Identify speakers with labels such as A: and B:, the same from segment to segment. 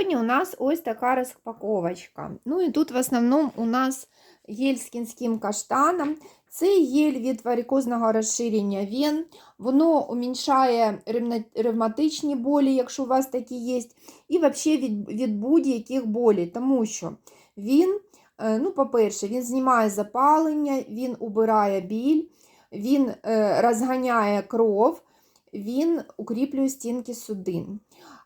A: Сьогодні у нас ось така розпаковочка. Ну і тут в основному у нас гель з кінським каштаном. Це гель від варикозного розширення вен. Воно уміншає ревматичні болі, якщо у вас такі є, і взагалі від, від будь-яких болей, тому що він, е, ну, по-перше, він знімає запалення, він убирає біль, він е, розганяє кров, він укріплює стінки судин.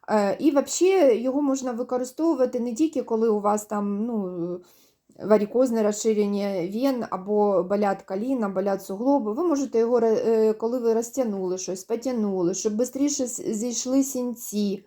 A: Е, І взагалі його можна використовувати не тільки коли у вас там ну, варикозне розширення вен або болять коліна, болять суглоби. Ви можете його, е, коли ви розтягнули щось, потягнули, щоб швидше зійшли сінці.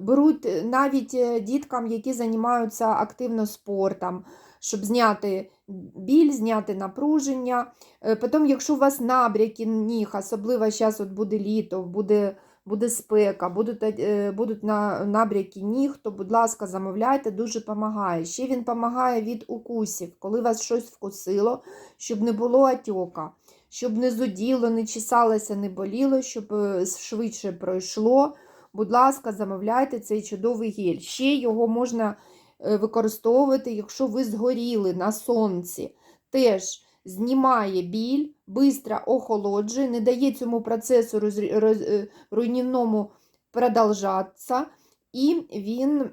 A: Беруть е, навіть діткам, які займаються активно спортом, щоб зняти біль, зняти напруження. Потім, якщо у вас набряки ніг, особливо зараз от буде літо, буде буде спека, будуть, е, будуть на, набряки ніг, то, будь ласка, замовляйте, дуже допомагає. Ще він допомагає від укусів, коли вас щось вкусило, щоб не було отека, щоб не зуділо, не чесалося, не боліло, щоб е, швидше пройшло. Будь ласка, замовляйте цей чудовий гель. Ще його можна е, використовувати, якщо ви згоріли на сонці. Теж знімає біль, швидко охолоджує, не дає цьому процесу розрі- роз, е, руйнівному продовжатися, і він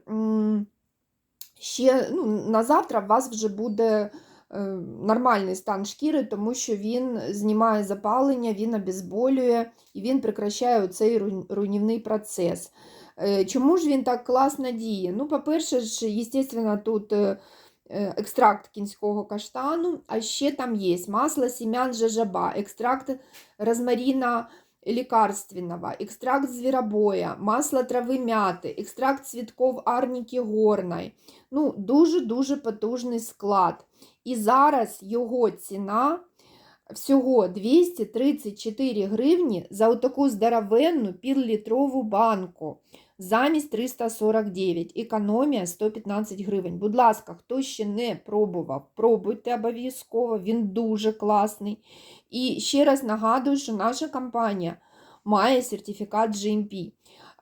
A: ще ну, на завтра у вас вже буде е, нормальний стан шкіри, тому що він знімає запалення, він обезболює і він прекращає цей руйнівний процес. Е, Чому ж він так класно діє? Ну, по-перше, ж, звісно, тут екстракт кінського каштану, а ще там є масло семян жажаба, екстракт розмарина лекарственного, экстракт зверобоя, масло трави мяти, екстракт цвітков арніки горної. Ну, дуже-дуже потужний склад. І зараз його ціна всього 234 гривні за таку здоровенну півлітрову банку. Замість 349, економія 115 гривень. Будь ласка, хто ще не пробував, пробуйте обов'язково, він дуже класний. І ще раз нагадую, що наша компанія має сертифікат GMP.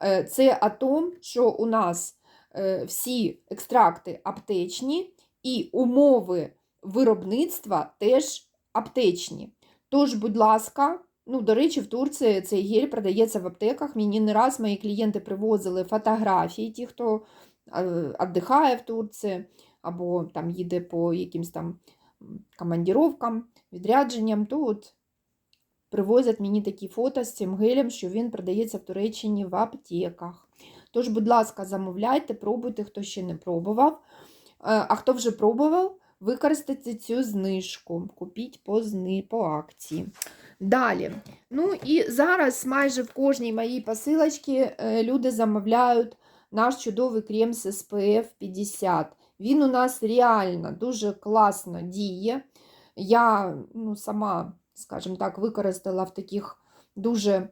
A: Е, Це о том, що у нас е, всі екстракти аптечні і умови виробництва теж аптечні. Тож, будь ласка, ну, до речі, в Турції цей гель продається в аптеках. Мені не раз мої клієнти привозили фотографії, ті, хто е, віддихає в Турції, або там їде по якимсь там командіровкам, відрядженням, то от привозять мені такі фото з цим гелем, що він продається в Туреччині в аптеках. Тож, будь ласка, замовляйте, пробуйте, хто ще не пробував. Е, А хто вже пробував, використайте цю знижку. Купіть по, зни, по акції. Далі. Ну і зараз майже в кожній моїй посилочці е, люди замовляють наш чудовий крем з SPF 50. Він у нас реально дуже класно діє. Я ну, сама, скажімо так, використала в таких дуже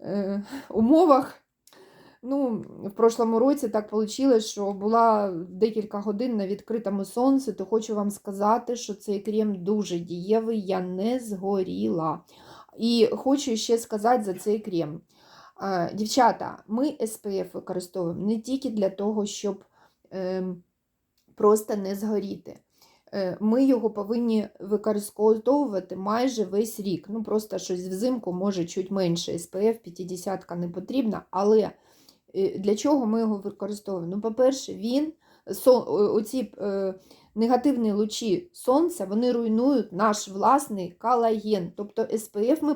A: е, умовах. Ну, в прошлому році так вийшло, що була декілька годин на відкритому сонці, то хочу вам сказати, що цей крем дуже дієвий, я не згоріла. І хочу ще сказати за цей крем. Дівчата, ми SPF використовуємо не тільки для того, щоб ем, просто не згоріти. Е, Ми його повинні використовувати майже весь рік. Ну, просто щось взимку може чуть менше. SPF 50 не потрібна, але для чого ми його використовуємо? Ну, по-перше, він оці е, негативні лучі сонця вони руйнують наш власний колаген. Тобто SPF ми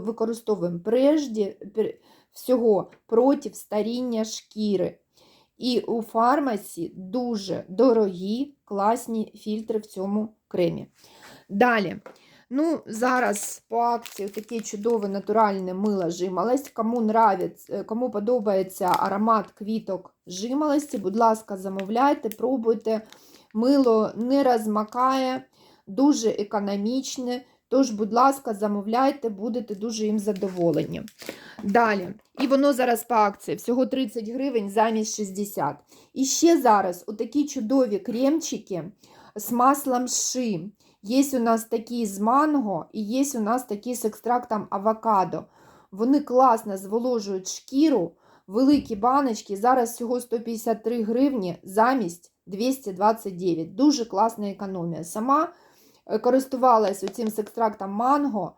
A: використовуємо прежде всього проти старіння шкіри. І у фармасі дуже дорогі, класні фільтри в цьому кремі. Далі. Ну, зараз по акції таке чудове натуральне мило жимолость. Кому нравиться, кому подобається аромат квіток жимолості, будь ласка, замовляйте, пробуйте. Мило не розмакає, дуже економічне. Тож, будь ласка, замовляйте, будете дуже їм задоволені. Далі. І воно зараз по акції. Всього 30 гривень замість 60. І ще зараз отакі чудові кремчики з маслом ши. Є у нас такі з манго і є у нас такі з екстрактом авокадо. Вони класно зволожують шкіру, великі баночки. Зараз всього 153 гривні замість 229. Дуже класна економія. Сама е, користувалась цим з екстрактом манго.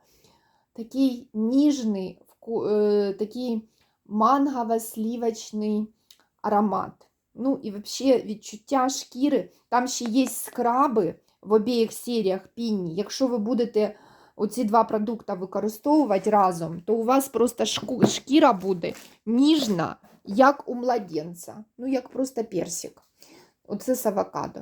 A: Такий ніжний, е, такий мангово-слівочний аромат. Ну і взагалі відчуття шкіри. Там ще є скраби в обох серіях пінні. Якщо ви будете оці два продукти використовувати разом, то у вас просто шкіра буде ніжна, як у младенця. Ну, як просто персик. Оце з авокадо.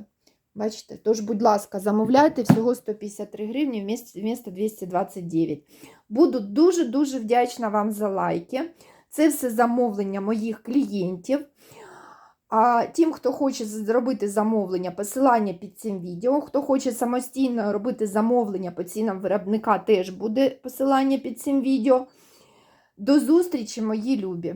A: Бачите? Тож, будь ласка, замовляйте всього 153 гривні вміст- вмісто 229. Буду дуже-дуже вдячна вам за лайки. Це все замовлення моїх клієнтів. А тим, хто хоче зробити замовлення, посилання під цим відео. Хто хоче самостійно робити замовлення по цінам виробника, теж буде посилання під цим відео. До зустрічі, мої любі!